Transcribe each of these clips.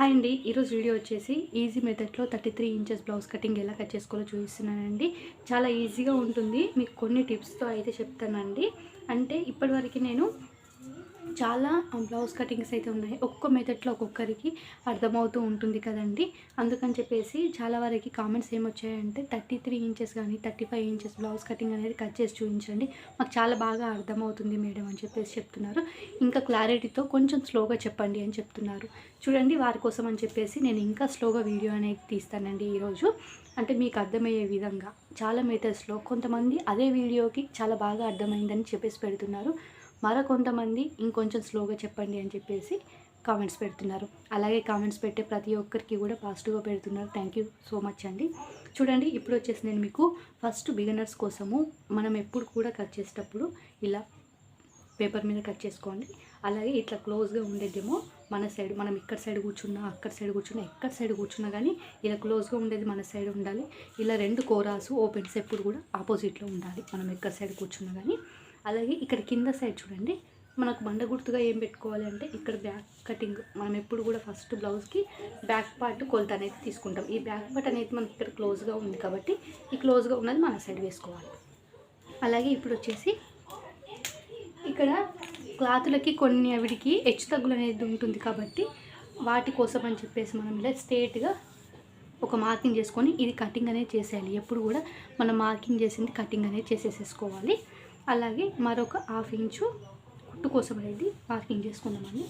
Hi అండి. ఈరోజు video వచ్చేసి ఈజీ మెథడ్లో thirty three inches blouse cutting ఎలా కట్ చేసుకోవాలో చూపిస్తున్నానండి. చాలా ఈజీగా ఉంటుంది. మీకు కొన్ని టిప్స్తో అయితే చెప్తానండి. అంటే ఇప్పటివరకు నేను చాలా బ్లౌజ్ కటింగ్స్ అయితే ఉన్నాయి. ఒక్కొక్క మెథడ్లో ఒక్కొక్కరికి అర్థమవుతూ ఉంటుంది కదండి. అందుకని చెప్పేసి చాలా వరకు కామెంట్స్ ఏమొచ్చాయంటే థర్టీ త్రీ ఇంచెస్ కానీ thirty five inches blouse cutting అనేది కట్ చేసి చూపించండి. మాకు చాలా బాగా అర్థమవుతుంది మేడం అని చెప్పేసి చెప్తున్నారు. ఇంకా క్లారిటీతో కొంచెం స్లోగా చెప్పండి అని చెప్తున్నారు. చూడండి వారి కోసం అని చెప్పేసి నేను ఇంకా స్లోగా వీడియో అనేది తీస్తానండి ఈరోజు. అంటే మీకు అర్థమయ్యే విధంగా. చాలా మెథడ్స్లో కొంతమంది అదే వీడియోకి చాలా బాగా అర్థమైందని చెప్పేసి పెడుతున్నారు. మరో కొంతమంది ఇంకొంచెం స్లోగా చెప్పండి అని చెప్పేసి కామెంట్స్ పెడుతున్నారు. అలాగే కామెంట్స్ పెట్టే ప్రతి ఒక్కరికి కూడా పాజిటివ్గా పెడుతున్నారు. థ్యాంక్ యూ సో మచ్ అండి. చూడండి ఇప్పుడు వచ్చేసి నేను మీకు ఫస్ట్ బిగినర్స్ కోసము మనం ఎప్పుడు కూడా కట్ చేసేటప్పుడు ఇలా పేపర్ మీద కట్ చేసుకోండి. అలాగే ఇట్లా క్లోజ్గా ఉండేదేమో మన సైడ్ మనం ఇక్కడ సైడ్ కూర్చున్నా అక్కడ సైడ్ కూర్చున్నా ఎక్కడ సైడ్ కూర్చున్నా కానీ ఇలా క్లోజ్గా ఉండేది మన సైడ్ ఉండాలి. ఇలా రెండు కోరాసు ఓపెన్స్ ఎప్పుడు కూడా ఆపోజిట్లో ఉండాలి. మనం ఎక్కడ సైడ్ కూర్చున్నా కానీ అలాగే ఇక్కడ కింద సైడ్ చూడండి. మనకు బండ గుర్తుగా ఏం పెట్టుకోవాలి అంటే ఇక్కడ బ్యాక్ కటింగ్ మనం ఎప్పుడు కూడా ఫస్ట్ బ్లౌజ్కి బ్యాక్ పార్ట్ కొలత అనేది తీసుకుంటాం. ఈ బ్యాక్ పార్ట్ అనేది మనకి ఇక్కడ క్లోజ్గా ఉంది కాబట్టి ఈ క్లోజ్గా ఉన్నది మన సైడ్ వేసుకోవాలి. అలాగే ఇప్పుడు వచ్చేసి ఇక్కడ క్లాతులకి కొన్ని అవిడికి హెచ్చు తగ్గులు అనేది ఉంటుంది కాబట్టి వాటి కోసం అని చెప్పేసి మనం ఇలా స్ట్రేట్గా ఒక మార్కింగ్ చేసుకొని ఇది కటింగ్ అనేది చేసేయాలి. ఎప్పుడు కూడా మనం మార్కింగ్ చేసింది కటింగ్ అనేది చేసేసేసుకోవాలి. అలాగే మరొక హాఫ్ ఇంచు కుట్టు కోసం అనేది మార్కింగ్ చేసుకుందామండి.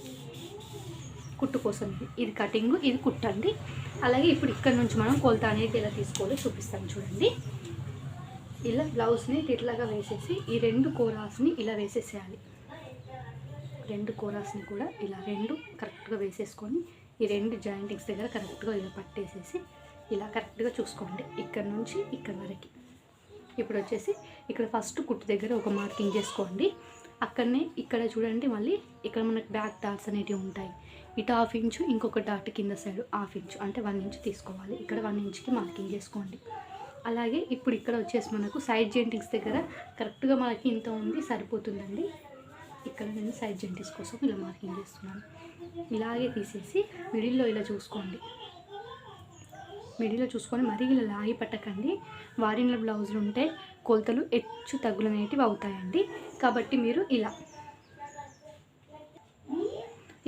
కుట్టు కోసం ఇది. ఇది కటింగ్ ఇది కుట్టండి అలాగే ఇప్పుడు ఇక్కడ నుంచి మనం కొలత అనేది ఎలా తీసుకోవాలో చూపిస్తాను చూడండి. ఇలా బ్లౌజ్ని ఇట్లాగా వేసేసి ఈ రెండు కోరాస్ని ఇలా వేసేసేయాలి. రెండు కోరాస్ని కూడా ఇలా రెండు కరెక్ట్గా వేసేసుకొని ఈ రెండు జాయింటింగ్స్ దగ్గర కరెక్ట్గా ఇలా పట్టేసేసి ఇలా కరెక్ట్గా చూసుకోండి. ఇక్కడ నుంచి ఇక్కడ వరకు. ఇప్పుడు వచ్చేసి ఇక్కడ ఫస్ట్ కుట్టు దగ్గర ఒక మార్కింగ్ చేసుకోండి. అక్కడనే ఇక్కడ చూడండి మళ్ళీ ఇక్కడ మనకు బ్యాక్ డాట్స్ అనేటివి ఉంటాయి. ఇటు హాఫ్ ఇంచు ఇంకొక డాట్ కింద సైడ్ హాఫ్ ఇంచు అంటే వన్ ఇంచ్ తీసుకోవాలి. ఇక్కడ వన్ ఇంచ్కి మార్కింగ్ చేసుకోండి. అలాగే ఇప్పుడు ఇక్కడ వచ్చేసి మనకు సైడ్ జెంటింగ్స్ దగ్గర కరెక్ట్గా మనకి ఇంత ఉంది సరిపోతుందండి. ఇక్కడ నేను సైడ్ జెంటింగ్స్ కోసం ఇలా మార్కింగ్ చేస్తున్నాను. ఇలాగే తీసేసి మిడిల్లో ఇలా చూసుకోండి. మిడిల్లో చూసుకొని మరీ ఇలా లాగి పట్టకండి. వారిన్ల బ్లౌజులు ఉంటే కొలతలు హెచ్చు తగ్గులు అనేటివి అవుతాయండి. కాబట్టి మీరు ఇలా.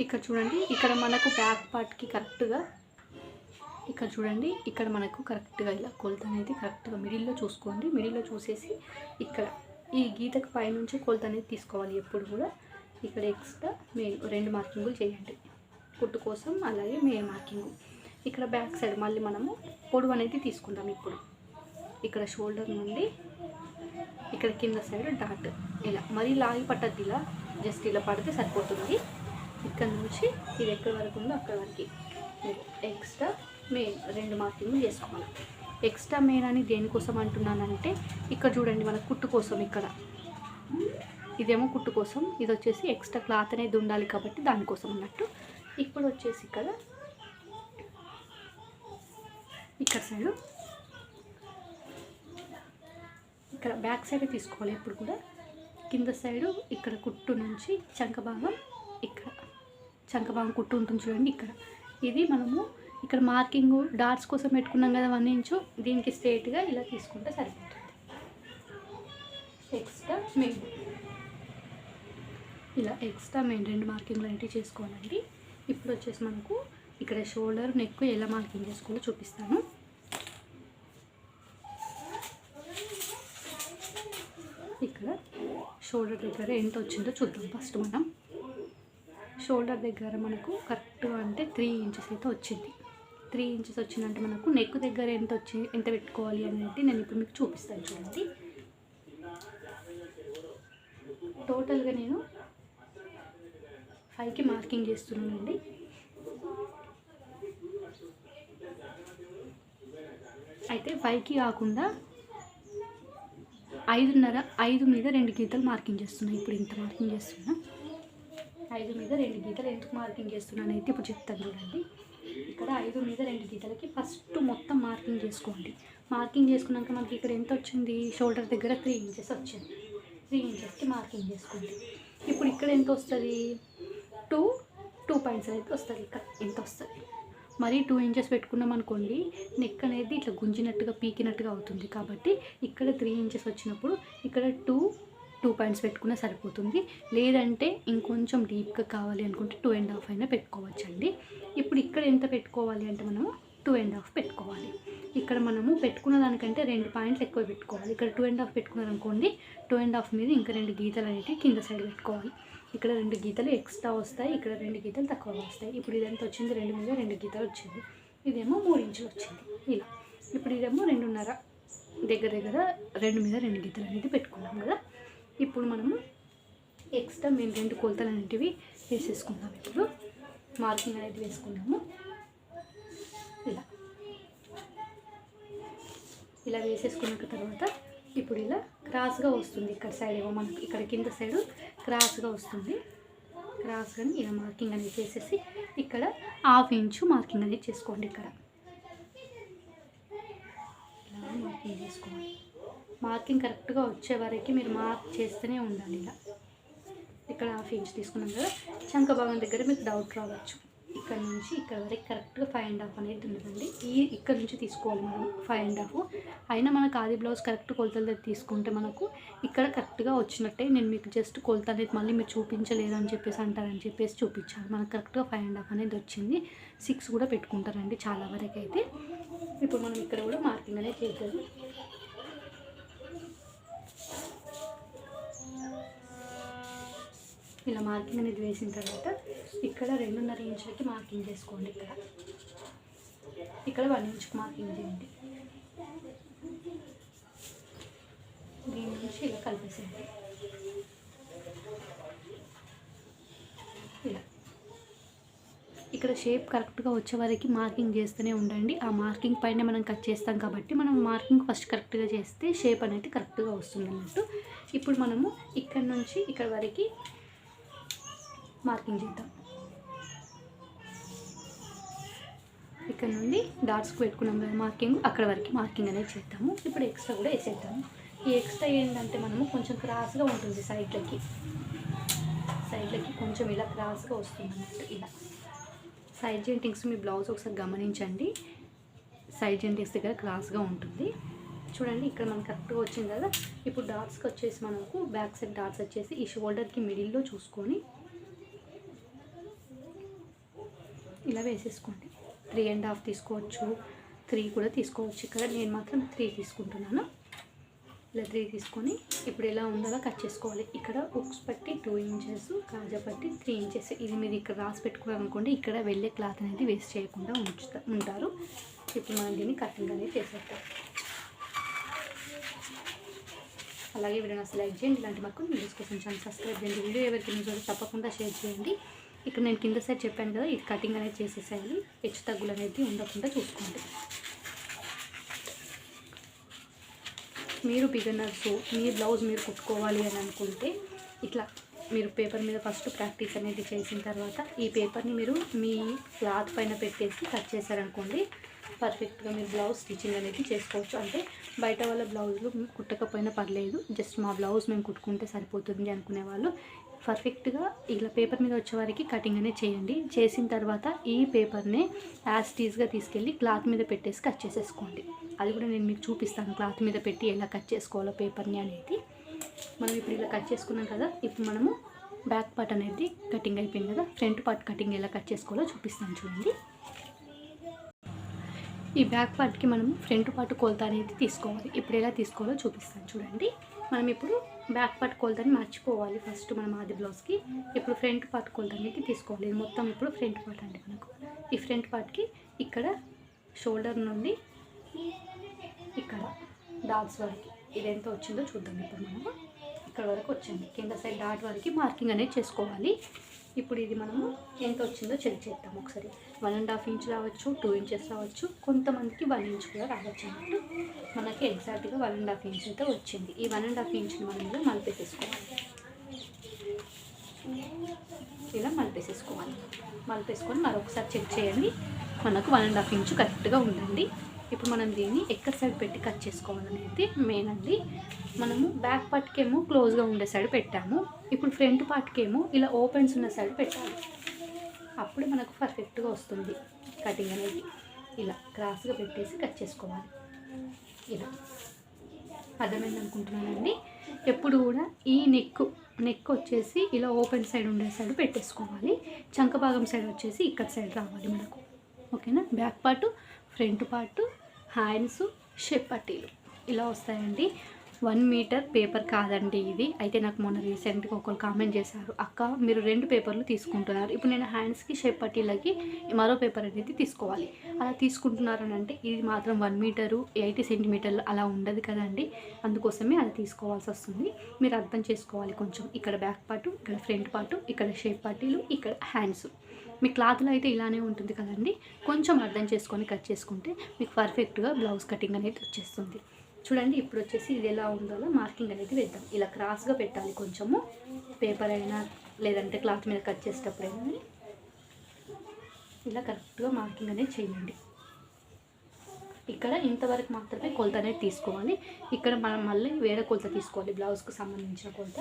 ఇక్కడ చూడండి ఇక్కడ మనకు బ్యాక్ పార్ట్కి కరెక్ట్గా ఇక్కడ చూడండి ఇక్కడ మనకు కరెక్ట్గా ఇలా కొలత అనేది కరెక్ట్గా మిడిల్లో చూసుకోండి. మిడిల్లో చూసేసి ఇక్కడ ఈ గీతకు పైనుంచి కొలత అనేది తీసుకోవాలి ఎప్పుడు కూడా. ఇక్కడ ఎక్స్ట్రా మెయిన్ రెండు మార్కింగులు చేయండి. కుట్టు కోసం అలాగే మే మార్కింగు ఇక్కడ బ్యాక్ సైడ్ మళ్ళీ మనము పొడవు అనేది తీసుకుందాం ఇప్పుడు. ఇక్కడ షోల్డర్ నుండి ఇక్కడ కింద సైడ్ డాట్ ఇలా. మరీ లాగి పట్టద్దు ఇలా. జస్ట్ ఇలా పడితే సరిపోతుంది. ఇక్కడ నుంచి ఇది ఎక్కడి వరకు ఉందో అక్కడ వరకు. ఎక్స్ట్రా మెయిన్ రెండు మార్కింగ్లు చేసుకోవాలి. ఎక్స్ట్రా మెయిన్ అని దేనికోసం అంటున్నానంటే ఇక్కడ చూడండి మన కుట్టు కోసం ఇక్కడ. ఇదేమో కుట్టు కోసం. ఇది వచ్చేసి ఎక్స్ట్రా క్లాత్ అనేది ఉండాలి కాబట్టి దానికోసం అన్నట్టు. ఇప్పుడు వచ్చేసి ఇక్కడ ఇక్కడ సైడు. ఇక్కడ బ్యాక్ సైడ్ తీసుకోవాలి ఎప్పుడు కూడా. కింద సైడు ఇక్కడ కుట్టు నుంచి చంక భాగం ఇక్కడ. చంక భాగం కుట్టు ఉంటుంది చూడండి ఇక్కడ. ఇది మనము ఇక్కడ మార్కింగ్ డాట్స్ కోసం పెట్టుకున్నాం కదా వన్ ఇంచు. దీనికి స్ట్రేట్గా ఇలా తీసుకుంటే సరిపోతుంది. Extra main. ఇలా ఎక్స్ట్రా మెయిన్ రెండు మార్కింగ్లు అనేవి చేసుకోవాలండి. ఇప్పుడు వచ్చేసి మనకు ఇక్కడ షోల్డర్ నెక్ ఎలా మార్కింగ్ చేసుకోవాలో చూపిస్తాను. ఇక్కడ షోల్డర్ దగ్గర ఎంత వచ్చిందో చూద్దాం ఫస్ట్ మనం. షోల్డర్ దగ్గర మనకు కరెక్ట్గా అంటే త్రీ ఇంచెస్ అయితే వచ్చింది. త్రీ ఇంచెస్ వచ్చిందంటే మనకు నెక్ దగ్గర ఎంత వచ్చి ఎంత పెట్టుకోవాలి అనేది నేను ఇప్పుడు మీకు చూపిస్తాను చూడండి. టోటల్గా నేను ఫైవ్కి మార్కింగ్ చేస్తున్నానండి. అయితే ఫైవ్కి కాకుండా ఐదున్నర ఐదు మీద రెండు గీతలు మార్కింగ్ చేస్తున్నాను ఇప్పుడు ఇంత మార్కింగ్ చేస్తున్నా. ఐదు మీద రెండు గీతలు ఎందుకు మార్కింగ్ చేస్తున్నాను అయితే ఇప్పుడు చెప్తాను చూడండి. ఇక్కడ ఐదు మీద రెండు గీతలకి ఫస్ట్ మొత్తం మార్కింగ్ చేసుకోండి. మార్కింగ్ చేసుకున్నాక మనకి ఇక్కడ ఎంత వచ్చింది? షోల్డర్ దగ్గర త్రీ ఇంచెస్ వచ్చింది. త్రీ ఇంచెస్కి మార్కింగ్ చేసుకోండి. ఇప్పుడు ఇక్కడ ఎంత వస్తుంది? టూ టూ పాయింట్స్ అయితే వస్తుంది. ఇక్కడ ఎంత వస్తుంది? మరీ టూ ఇంచెస్ పెట్టుకున్నాం అనుకోండి నెక్ అనేది ఇట్లా గుంజినట్టుగా పీకినట్టుగా అవుతుంది. కాబట్టి ఇక్కడ త్రీ ఇంచెస్ వచ్చినప్పుడు ఇక్కడ టూ టూ పాయింట్స్ పెట్టుకున్నా సరిపోతుంది. లేదంటే ఇంకొంచెం డీప్గా కావాలి అనుకుంటే టూ అండ్ హాఫ్ అయినా పెట్టుకోవచ్చండి. ఇప్పుడు ఇక్కడ ఎంత పెట్టుకోవాలి అంటే మనము టూ అండ్ హాఫ్ పెట్టుకోవాలి. ఇక్కడ మనము పెట్టుకున్న దానికంటే రెండు పాయింట్లు ఎక్కువ పెట్టుకోవాలి. ఇక్కడ టూ అండ్ హాఫ్ పెట్టుకున్నారనుకోండి టూ అండ్ హాఫ్ మీద ఇంకా రెండు గీతలు అనేవి కింద సైడ్ పెట్టుకోవాలి. ఇక్కడ రెండు గీతలు ఎక్స్ట్రా వస్తాయి ఇక్కడ రెండు గీతలు తక్కువ వస్తాయి. ఇప్పుడు ఇదంతా వచ్చింది రెండు మీద రెండు గీతలు వచ్చింది. ఇదేమో మూడు ఇంచులు వచ్చింది. ఇలా. ఇప్పుడు ఇదేమో రెండున్నర. దగ్గర దగ్గర రెండు మీద రెండు గీతలు అనేది పెట్టుకున్నాం కదా. ఇప్పుడు మనము ఎక్స్ట్రా మేము రెండు కొలతలు అనేటివి వేసేసుకుందాం ఇప్పుడు. మార్కింగ్ అనేది వేసుకున్నాము ఇలా. ఇలా వేసేసుకున్న తర్వాత ఇప్పుడు ఇలా క్రాస్గా వస్తుంది. ఇక్కడ సైడ్ ఏమో మనకు ఇక్కడ కింద సైడ్ క్రాస్గా వస్తుంది. క్రాస్గా ఇలా మార్కింగ్ అనేది చేసేసి ఇక్కడ హాఫ్ ఇంచు మార్కింగ్ అనేది చేసుకోండి ఇక్కడ. ఇలా మార్కింగ్ చేసుకోండి. మార్కింగ్ కరెక్ట్గా వచ్చే వరకు మీరు మార్క్ చేస్తూనే ఉండాలి ఇలా. ఇక్కడ హాఫ్ ఇంచ్ తీసుకున్నాం కదా. చంక భాగం దగ్గర మీకు డౌట్ రావచ్చు. ఇక్కడ నుంచి ఇక్కడ వరకు కరెక్ట్గా ఫైవ్ అండ్ హాఫ్ అనేది ఉండదండి ఈ ఇక్కడ నుంచి తీసుకోవాలి మనం ఫైవ్ అండ్ హాఫ్ అయినా మనకు ఆది బ్లౌజ్ కరెక్ట్ కొలతల దగ్గర తీసుకుంటే మనకు ఇక్కడ కరెక్ట్గా వచ్చినట్టే నేను మీకు జస్ట్ కొలత అనేది మళ్ళీ మీరు చూపించలేదు అని చెప్పేసి అంటారని చెప్పేసి చూపించాను. మనకు కరెక్ట్గా ఫైవ్ అండ్ హాఫ్ అనేది వచ్చింది. సిక్స్ కూడా పెట్టుకుంటారండి చాలా వరకు అయితే. ఇప్పుడు మనం ఇక్కడ కూడా మార్కింగ్ అనేది చేద్దాం. ఇలా మార్కింగ్ అనేది వేసిన తర్వాత ఇక్కడ రెండున్నర ఇంచులకి మార్కింగ్ చేసుకోండి ఇక్కడ. ఇక్కడ వన్ ఇంచ్కి మార్కింగ్ చేయండి. దీని నుంచి ఇలా కలిపేసేయండి. ఇలా. ఇక్కడ షేప్ కరెక్ట్గా వచ్చే వరకు మార్కింగ్ చేస్తూనే ఉండండి. ఆ మార్కింగ్ పైన మనం కట్ చేస్తాం కాబట్టి మనం మార్కింగ్ ఫస్ట్ కరెక్ట్గా చేస్తే షేప్ అనేది కరెక్ట్గా వస్తుంది అన్నట్టు. ఇప్పుడు మనము ఇక్కడ నుంచి ఇక్కడ వరకు మార్కింగ్ చేద్దాం. ఇక్కడ నుండి డాట్స్కి పెట్టుకున్నాం కదా మార్కింగ్ అక్కడ వరకు మార్కింగ్ అనేది చేద్దాము. ఇప్పుడు ఎక్స్ట్రా కూడా వేసేద్దాము. ఈ ఎక్స్ట్రా ఏంటంటే మనము కొంచెం క్రాస్గా ఉంటుంది సైడ్లకి. సైడ్లకి కొంచెం ఇలా క్రాస్గా వస్తుంది అన్నట్టు ఇలా. సైడ్ జెంటింగ్స్ మీ బ్లౌజ్ ఒకసారి గమనించండి. సైడ్ జెంటింగ్స్ దగ్గర క్రాస్గా ఉంటుంది. చూడండి ఇక్కడ మనకు కరెక్ట్గా వచ్చింది కదా. ఇప్పుడు డాట్స్కి వచ్చేసి మనకు బ్యాక్ సైడ్ డాట్స్ వచ్చేసి ఈ షోల్డర్కి మిడిల్లో చూసుకొని ఇలా వేసేసుకోండి. త్రీ అండ్ హాఫ్ తీసుకోవచ్చు. త్రీ కూడా తీసుకోవచ్చు ఇక్కడ. నేను మాత్రం త్రీ తీసుకుంటున్నాను. ఇలా త్రీ తీసుకొని ఇప్పుడు ఎలా ఉండాలో కట్ చేసుకోవాలి. ఇక్కడ ఉక్స్ పట్టి టూ ఇంచెస్ కాజా పట్టి త్రీ ఇంచెస్ ఇది మీరు ఇక్కడ రాసి పెట్టుకున్నారు ఇక్కడ వెళ్ళే క్లాత్ అనేది వేస్ట్ చేయకుండా ఉంచుతా ఉంటారు. ఇప్పుడు మనం దీన్ని కటింగ్ అనేది చేసేస్తాం అలాగే వీడియో అసలు లైక్ చేయండి. ఇలాంటి మాకు వీడియోస్ కోసం ఛానల్ సబ్స్క్రైబ్ చేయండి. వీడియో ఎవరికి తప్పకుండా షేర్ చేయండి. ఇక్కడ నేను కింద సైడ్ చెప్పాను కదా ఇది కటింగ్ అనేది చేసేసేయాలి హెచ్చు తగ్గులు అనేది ఉండకుండా చూసుకోండి. మీరు బిగనర్స్ మీ బ్లౌజ్ మీరు కుట్టుకోవాలి అని అనుకుంటే ఇట్లా మీరు పేపర్ మీద ఫస్ట్ ప్రాక్టీస్ అనేది చేసిన తర్వాత ఈ పేపర్ని మీరు మీ క్లాత్ పైన పెట్టేసి కట్ చేశారనుకోండి పర్ఫెక్ట్గా మీరు బ్లౌజ్ స్టిచ్చింగ్ అనేది చేసుకోవచ్చు. అంటే బయట వాళ్ళ బ్లౌజులు కుట్టకపోయినా పర్లేదు. జస్ట్ మా బ్లౌజ్ మేము కుట్టుకుంటే సరిపోతుంది అనుకునే వాళ్ళు. పర్ఫెక్ట్గా ఇలా పేపర్ మీద వచ్చే వారికి కటింగ్ అనేది చేయండి. చేసిన తర్వాత ఈ పేపర్ని యాస్టీజ్గా తీసుకెళ్ళి క్లాత్ మీద పెట్టేసి కట్ చేసేసుకోండి. అది కూడా నేను మీకు చూపిస్తాను క్లాత్ మీద పెట్టి ఎలా కట్ చేసుకోవాలో పేపర్ని అనేది. మనం ఇప్పుడు ఇలా కట్ చేసుకున్నాం కదా ఇప్పుడు మనము బ్యాక్ పార్ట్ అనేది కటింగ్ అయిపోయింది కదా ఫ్రంట్ పార్ట్ కటింగ్ ఎలా కట్ చేసుకోవాలో చూపిస్తాను చూడండి. ఈ బ్యాక్ పార్ట్కి మనం ఫ్రంట్ పార్ట్ కొలత అనేది తీసుకోవాలి. ఇప్పుడు ఎలా తీసుకోవాలో చూపిస్తాను చూడండి. మనం ఇప్పుడు బ్యాక్ పార్ట్ కొలతని మర్చిపోవాలి ఫస్ట్ మనం ఆది బ్లౌజ్కి. ఇప్పుడు ఫ్రంట్ పార్ట్ కొలత అనేది తీసుకోవాలి. ఇది మొత్తం ఇప్పుడు ఫ్రంట్ పార్ట్ అండి మనకు. ఈ ఫ్రంట్ పార్ట్కి ఇక్కడ షోల్డర్ నుండి ఇక్కడ డాట్స్ వరకు ఇది ఎంత వచ్చిందో చూద్దాం ఇప్పుడు మనము ఇక్కడ వరకు వచ్చింది. కింద సైడ్ డాట్ వరకు మార్కింగ్ అనేది చేసుకోవాలి. ఇప్పుడు ఇది మనము ఎంత వచ్చిందో చెక్ చేద్దాం ఒకసారి. వన్ అండ్ హాఫ్ ఇంచ్ రావచ్చు టూ ఇంచెస్ రావచ్చు. కొంతమందికి వన్ ఇంచ్ కూడా రావచ్చు అన్నట్టు మనకి ఎగ్జాక్ట్గా వన్ అండ్ హాఫ్ ఇంచ్ అయితే వచ్చింది. ఈ వన్ అండ్ హాఫ్ ఇంచ్ని మనం ఇలా మలిపేసేసుకోవాలి ఇలా మలిపేసేసుకోవాలి మలిపేసుకొని మరొకసారి చెక్ చేయండి. మనకు వన్ అండ్ హాఫ్ ఇంచ్ కరెక్ట్గా ఉందండి. ఇప్పుడు మనం దీన్ని ఎక్కడ సైడ్ పెట్టి కట్ చేసుకోవాలనేది మెయిన్ అండి. మనము బ్యాక్ పార్ట్కి ఏమో క్లోజ్గా ఉండే సైడ్ పెట్టాము. ఇప్పుడు ఫ్రంట్ పార్ట్కి ఏమో ఇలా ఓపెన్స్ ఉన్న సైడ్ పెట్టాలి. అప్పుడు మనకు పర్ఫెక్ట్గా వస్తుంది కటింగ్ అనేది. ఇలా క్రాస్గా పెట్టేసి కట్ చేసుకోవాలి. ఇలా. అర్థమైంది అనుకుంటున్నానండి? ఎప్పుడు కూడా ఈ నెక్ నెక్ వచ్చేసి ఇలా ఓపెన్ సైడ్ ఉండే సైడ్ పెట్టేసుకోవాలి. చంక భాగం సైడ్ వచ్చేసి ఇక్కడ సైడ్ రావాలి మనకు. ఓకేనా? Back part front part hands shape పట్టీలు. ఇలా వస్తాయండి. వన్ మీటర్ పేపర్ కాదండి ఇది. అయితే నాకు మొన్న రీసెంట్గా ఒకరు కామెంట్ చేశారు అక్క మీరు రెండు పేపర్లు తీసుకుంటున్నారు. ఇప్పుడు నేను హ్యాండ్స్కి షేప్ పట్టీలకి మరో పేపర్ అనేది తీసుకోవాలి. అలా తీసుకుంటున్నారని అంటే ఇది మాత్రం వన్ మీటరు ఎయిటీ సెంటీమీటర్లు అలా ఉండదు కదండి. అందుకోసమే అలా తీసుకోవాల్సి వస్తుంది. మీరు అర్థం చేసుకోవాలి కొంచెం. ఇక్కడ బ్యాక్ పార్టు ఇక్కడ ఫ్రంట్ పార్టు ఇక్కడ షేప్ పట్టీలు ఇక్కడ హ్యాండ్స్. మీ క్లాత్లో అయితే ఇలానే ఉంటుంది కదండి. కొంచెం అర్థం చేసుకొని కట్ చేసుకుంటే మీకు పర్ఫెక్ట్గా బ్లౌజ్ కటింగ్ అనేది వచ్చేస్తుంది. చూడండి ఇప్పుడు వచ్చేసి ఇది ఎలా ఉందో మార్కింగ్ అనేది వేద్దాం. ఇలా క్రాస్గా పెట్టాలి కొంచెము. పేపర్ అయినా లేదంటే క్లాత్ మీద కట్ చేసేటప్పుడైనా. ఇలా కరెక్ట్గా మార్కింగ్ అనేది చేయండి. ఇక్కడ ఇంతవరకు మాత్రమే కొలత అనేది తీసుకోవాలి. ఇక్కడ మనం మళ్ళీ వేరే కొలత తీసుకోవాలి బ్లౌజ్కి సంబంధించిన కొలత.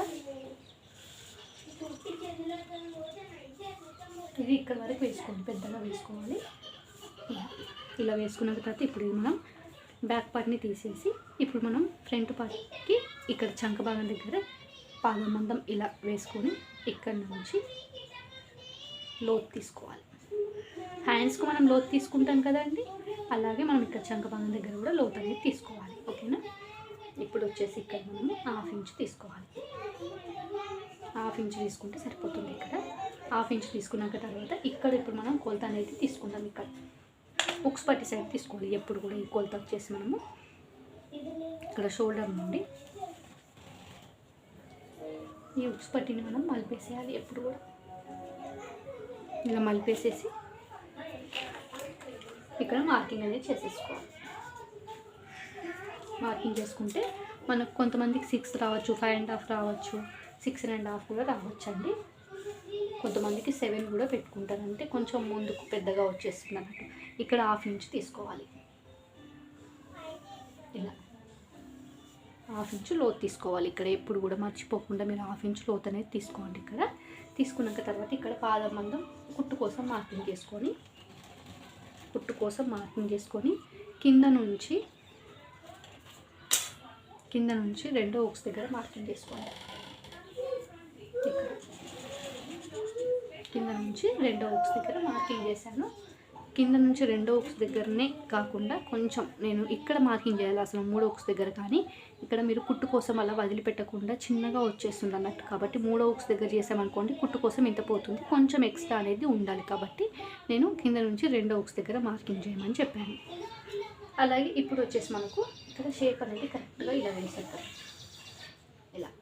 ఇది ఇక్కడ వరకు వేసుకోండి పెద్దగా వేసుకోవాలి. ఇలా. వేసుకున్న తర్వాత ఇప్పుడు మనం బ్యాక్ పార్ట్ని తీసేసి ఇప్పుడు మనం ఫ్రంట్ పార్ట్కి ఇక్కడ చంక భాగం దగ్గర పాదం మందం ఇలా వేసుకొని ఇక్కడ నుంచి లోతు తీసుకోవాలి. హ్యాండ్స్కి మనం లోతు తీసుకుంటాం కదండి అలాగే మనం ఇక్కడ చంక భాగం దగ్గర కూడా లోతు అనేది తీసుకోవాలి. ఓకేనా ఇప్పుడు వచ్చేసి ఇక్కడ మనము హాఫ్ ఇంచ్ తీసుకోవాలి. హాఫ్ ఇంచ్ తీసుకుంటే సరిపోతుంది ఇక్కడ. హాఫ్ ఇంచ్ తీసుకున్నాక తర్వాత ఇక్కడ ఇప్పుడు మనం కొలత అనేది తీసుకుందాం ఇక్కడ. ఉక్స్ పట్టి సైడ్ తీసుకోవాలి. ఎప్పుడు కూడా ఈ కొలత వచ్చేసి మనము ఇక్కడ షోల్డర్ నుండి ఈ ఉక్స్ పట్టిని మనం మలిపేసేయాలి ఎప్పుడు కూడా. ఇలా మలిపేసేసి ఇక్కడ మార్కింగ్ అనేది చేసేసుకోవాలి. మార్కింగ్ చేసుకుంటే మనకు కొంతమందికి సిక్స్ రావచ్చు ఫైవ్ అండ్ హాఫ్ రావచ్చు సిక్స్ అండ్ హాఫ్ కూడా రావచ్చు అండి కొంతమందికి సెవెన్ కూడా పెట్టుకుంటారు. అంటే కొంచెం ముందుకు పెద్దగా వచ్చేస్తుంది అన్నట్టు. ఇక్కడ హాఫ్ ఇంచ్ తీసుకోవాలి. ఇలా. హాఫ్ ఇంచ్ లోతు తీసుకోవాలి ఇక్కడ. ఎప్పుడు కూడా మర్చిపోకుండా మీరు హాఫ్ ఇంచ్ లోతు అనేది తీసుకోండి ఇక్కడ. తీసుకున్నాక తర్వాత ఇక్కడ పాదం మందం కుట్టు కోసం మార్కింగ్ చేసుకొని కుట్టు కోసం మార్కింగ్ చేసుకొని కింద నుంచి కింద నుంచి రెండో ఒకస్ దగ్గర మార్కింగ్ చేసుకోండి ఇక్కడ కింద నుంచి రెండో ఒక్స్ దగ్గర మార్కింగ్ చేశాను. కింద నుంచి రెండో ఒక్స్ దగ్గరనే కాకుండా కొంచెం నేను ఇక్కడ మార్కింగ్ చేయాలి అసలు మూడో ఒక్స్ దగ్గర కానీ. ఇక్కడ మీరు కుట్టు కోసం అలా వదిలిపెట్టకుండా చిన్నగా వచ్చేస్తుంది అన్నట్టు. కాబట్టి మూడో ఒక్స్ దగ్గర చేసామనుకోండి కుట్టు కోసం ఇంత పోతుంది. కొంచెం ఎక్స్ట్రా అనేది ఉండాలి కాబట్టి నేను కింద నుంచి రెండో ఒక్స్ దగ్గర మార్కింగ్ చేయమని చెప్పాను. అలాగే ఇప్పుడు వచ్చేసి మనకు ఇక్కడ షేప్ అనేది కరెక్ట్గా ఇలా వేసేస్తారు ఇలా.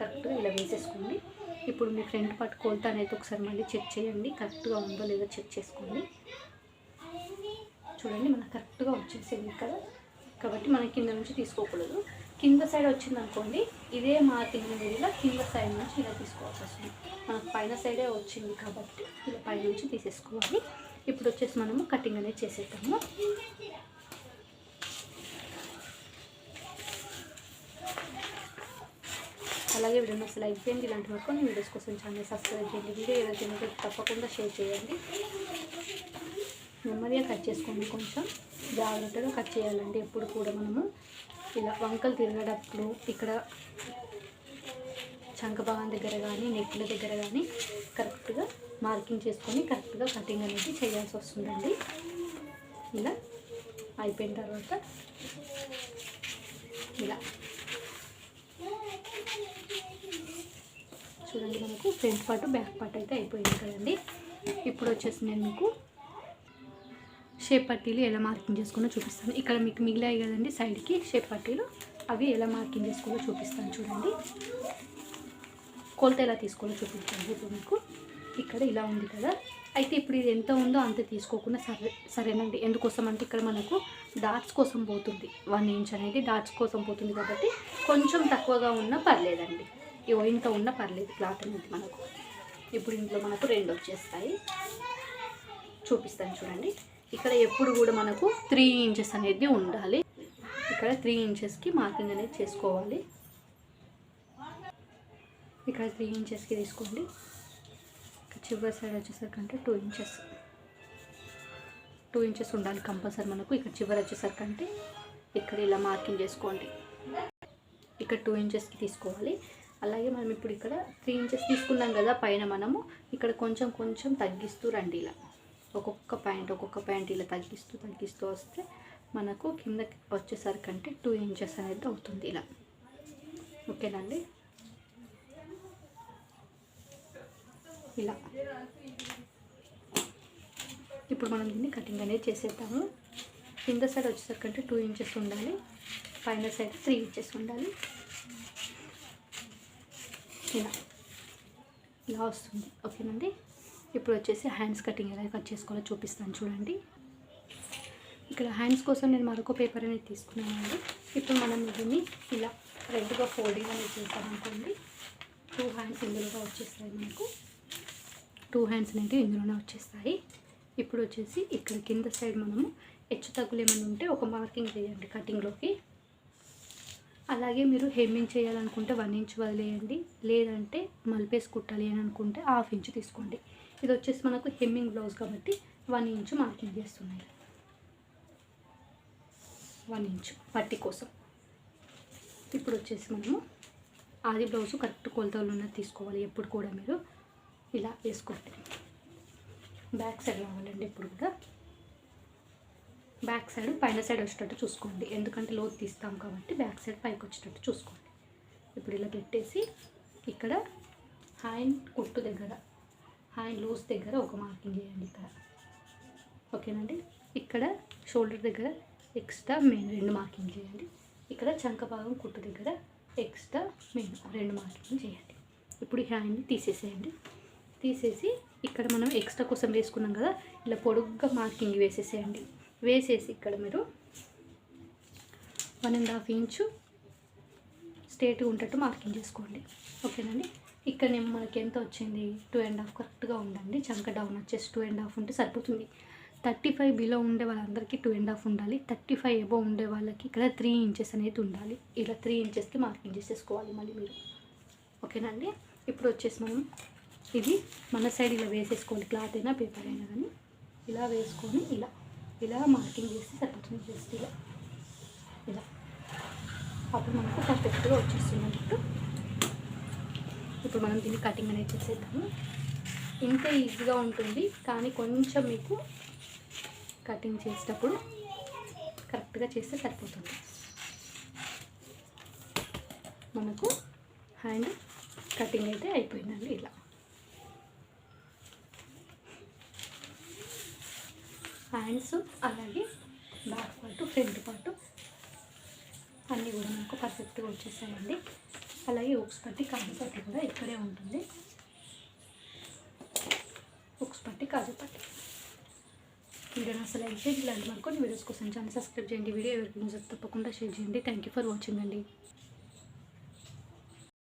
కరెక్ట్గా ఇలా వేసేసుకోండి. ఇప్పుడు మీ ఫ్రంట్ పార్ట్ కొలత అనేది ఒకసారి మళ్ళీ చెక్ చేయండి. కరెక్ట్గా ఉందో లేదో చెక్ చేసుకోండి. చూడండి మనకు కరెక్ట్గా వచ్చేసింది ఇక్కడ కాబట్టి మనం కింద నుంచి తీసుకోకూడదు. కింద సైడ్ వచ్చింది అనుకోండి ఇదే మార్కింగ్ ఇలా కింద సైడ్ నుంచి ఇలా తీసుకోవాల్సి వస్తుంది. మనకు పైన సైడే వచ్చింది కాబట్టి ఇలా పై నుంచి తీసేసుకోవాలి. ఇప్పుడు వచ్చేసి మనము కటింగ్ అనేది చేసేద్దాము. అలాగే వీడియో అసలు లైక్ చేయండి ఇలాంటి వరకు వీడియోస్ కోసం ఛానల్ సబ్స్క్రైబ్ చేయండి. వీడియో ఏదైతే తప్పకుండా షేర్ చేయండి. నెమ్మదిగా కట్ చేసుకోండి కొంచెం. జాగ్రత్తగా కట్ చేయాలండి. ఎప్పుడు కూడా మనము ఇలా వంకలు తిరిగేటప్పుడు ఇక్కడ చంకభాగం దగ్గర కానీ నెక్ల దగ్గర కానీ కరెక్ట్గా మార్కింగ్ చేసుకొని కరెక్ట్గా కటింగ్ అనేది చేయాల్సి వస్తుందండి. ఇలా అయిపోయిన తర్వాత ఇలా చూడండి మనకు ఫ్రంట్ పార్ట్ బ్యాక్ పార్ట్ అయితే అయిపోయింది కదండి. ఇప్పుడు వచ్చేసి నేను మీకు షేప్ పట్టీలు ఎలా మార్కింగ్ చేసుకున్నా చూపిస్తాను. ఇక్కడ మీకు మిగిలాయి కదండి సైడ్కి షేప్ పట్టీలు. అవి ఎలా మార్కింగ్ చేసుకోవాలో చూపిస్తాను చూడండి. కొలత ఎలా తీసుకోవాలో చూపిస్తాను ఇప్పుడు మీకు. ఇక్కడ ఇలా ఉంది కదా. అయితే ఇప్పుడు ఇది ఎంత ఉందో అంత తీసుకోకుండా సరే సరేనండి. ఎందుకోసం అంటే ఇక్కడ మనకు డాట్స్ కోసం పోతుంది. వన్ ఇంచ్ అనేది డాట్స్ కోసం పోతుంది కాబట్టి కొంచెం తక్కువగా ఉన్నా పర్లేదండి. ఇవో ఇంత ఉన్నా పర్లేదు క్లాత్ అనేది మనకు. ఇప్పుడు ఇంట్లో మనకు రెండు వచ్చేస్తాయి. చూపిస్తాను చూడండి. ఇక్కడ ఎప్పుడు కూడా మనకు త్రీ ఇంచెస్ అనేది ఉండాలి. ఇక్కడ త్రీ ఇంచెస్కి మార్కింగ్ అనేది చేసుకోవాలి. ఇక్కడ త్రీ ఇంచెస్కి తీసుకోండి. ఇక్కడ చివరి సైడ్ వచ్చేసరికి అంటే టూ ఇంచెస్ టూ ఇంచెస్ ఉండాలి కంపల్సరీ మనకు. ఇక్కడ చివరి వచ్చేసరికి అంటే ఇక్కడ ఇలా మార్కింగ్ చేసుకోండి. ఇక్కడ టూ ఇంచెస్కి తీసుకోవాలి. అలాగే మనం ఇప్పుడు ఇక్కడ త్రీ ఇంచెస్ తీసుకున్నాం కదా పైన మనము ఇక్కడ కొంచెం కొంచెం తగ్గిస్తూ రండి ఇలా. ఒక్కొక్క ప్యాంట్ ఒక్కొక్క ప్యాంట్ ఇలా తగ్గిస్తూ తగ్గిస్తూ వస్తే మనకు కిందకి వచ్చేసరికి అంటే టూ ఇంచెస్ అనేది అవుతుంది ఇలా. ఓకేనండి ఇలా. ఇప్పుడు మనం దీన్ని కటింగ్ అనేది చేసేద్దాము. కింద సైడ్ వచ్చేసరికి అంటే టూ ఇంచెస్ ఉండాలి. పైన సైడ్ త్రీ ఇంచెస్ ఉండాలి. ఇలా. ఇలా వస్తుంది. ఓకేనండి? ఇప్పుడు వచ్చేసి హ్యాండ్స్ కటింగ్ ఎలా కట్ చేసుకోవాలో చూపిస్తాను చూడండి. ఇక్కడ హ్యాండ్స్ కోసం నేను మరొక పేపర్ అనేది తీసుకున్నానండి. ఇప్పుడు మనం దీన్ని ఇలా రెడ్గా ఫోల్డింగ్ అనేది చేసామనుకోండి టూ హ్యాండ్స్ ఇందులోగా వచ్చేస్తాయి మనకు. టూ హ్యాండ్స్ అనేవి ఇందులోనే వచ్చేస్తాయి. ఇప్పుడు వచ్చేసి ఇక్కడ కింద సైడ్ మనము హెచ్చు తగ్గులు ఏమైనా ఉంటే ఒక మార్కింగ్ చేయండి కటింగ్లోకి. అలాగే మీరు హెమ్మింగ్ చేయాలనుకుంటే వన్ ఇంచ్ వదిలేయండి. లేదంటే మల్పేసి కుట్టాలి అని అనుకుంటే హాఫ్ ఇంచ్ తీసుకోండి. ఇది వచ్చేసి మనకు హెమ్మింగ్ బ్లౌజ్ కాబట్టి వన్ ఇంచ్ మార్కింగ్ చేస్తున్నాయి వన్ ఇంచ్ పట్టి కోసం. ఇప్పుడు వచ్చేసి మనము ఆది బ్లౌజ్ కరెక్ట్ కొలతలు ఉన్నది తీసుకోవాలి. ఎప్పుడు కూడా మీరు ఇలా వేసుకోండి. బ్యాక్ సైడ్ రావాలండి ఇప్పుడు కూడా. బ్యాక్ సైడ్ పైన సైడ్ వచ్చేటట్టు చూసుకోండి. ఎందుకంటే లోతు తీస్తాం కాబట్టి బ్యాక్ సైడ్ పైకి వచ్చేటట్టు చూసుకోండి. ఇప్పుడు ఇలా పెట్టేసి ఇక్కడ హ్యాండ్ కుట్టు దగ్గర హ్యాండ్ లూజ్ దగ్గర ఒక మార్కింగ్ చేయండి ఇక్కడ. ఓకేనండి? ఇక్కడ షోల్డర్ దగ్గర ఎక్స్ట్రా మెయిన్ రెండు మార్కింగ్ చేయండి. ఇక్కడ చంక భాగం కుట్టు దగ్గర ఎక్స్ట్రా మెయిన్ రెండు మార్కింగ్ చేయండి. ఇప్పుడు హ్యాండ్ని తీసేసేయండి. తీసేసి ఇక్కడ మనం ఎక్స్ట్రా కోసం వేసుకున్నాం కదా ఇలా పొడుగ్గా మార్కింగ్ వేసేసేయండి. వేసేసి ఇక్కడ మీరు వన్ అండ్ హాఫ్ ఇంచు స్ట్రేట్గా ఉండేట్టు మార్కింగ్ చేసుకోండి. ఓకేనండి? ఇక్కడ నేను మనకి ఎంత వచ్చింది? టూ అండ్ హాఫ్ కరెక్ట్గా ఉండండి చంక డౌన్ వచ్చేసి టూ అండ్ హాఫ్ ఉంటే సరిపోతుంది. థర్టీ ఫైవ్ బిలో ఉండే వాళ్ళందరికీ టూ అండ్ హాఫ్ ఉండాలి. థర్టీ ఫైవ్ ఎబో ఉండే వాళ్ళకి ఇక్కడ త్రీ ఇంచెస్ అనేది ఉండాలి. ఇలా త్రీ ఇంచెస్కి మార్కింగ్ చేసేసుకోవాలి మళ్ళీ మీరు. ఓకేనండి? ఇప్పుడు వచ్చేసి మనం ఇది మన సైడ్ ఇలా వేసేసుకోండి. క్లాత్ అయినా పేపర్ అయినా కానీ ఇలా వేసుకొని ఇలా ఇలా మార్కింగ్ చేసి సరిపోతుంది జస్ట్ ఇలా. ఇలా. అప్పుడు మనకు పర్ఫెక్ట్గా వచ్చేస్తుంది అన్నట్టు. ఇప్పుడు మనం దీన్ని కటింగ్ అనేది చేసేద్దాము. ఇంత ఈజీగా ఉంటుంది. కానీ కొంచెం మీకు కటింగ్ చేసేటప్పుడు కరెక్ట్గా చేస్తే సరిపోతుంది. మనకు హ్యాండ్ కటింగ్ అయితే అయిపోయిందండి ఇలా. హ్యాండ్స్ అలాగే బ్యాక్ పార్ట్ ఫ్రంట్ పార్ట్ అన్నీ కూడా మనకు పర్ఫెక్ట్గా వచ్చేసాయండి. అలాగే ఉక్స్ పట్టి కాజు పట్టి కూడా ఇక్కడే ఉంటుంది. ఉక్స్ పట్టి కాజు పట్టి. వీడియోని అసలు లైక్ చేయండి ఇలాంటి మరికొన్ని వీడియోస్ కోసం ఛానల్ సబ్స్క్రైబ్ చేయండి. వీడియో ఎవరికి తప్పకుండా షేర్ చేయండి. థ్యాంక్ యూ ఫర్ వాచింగ్ అండి.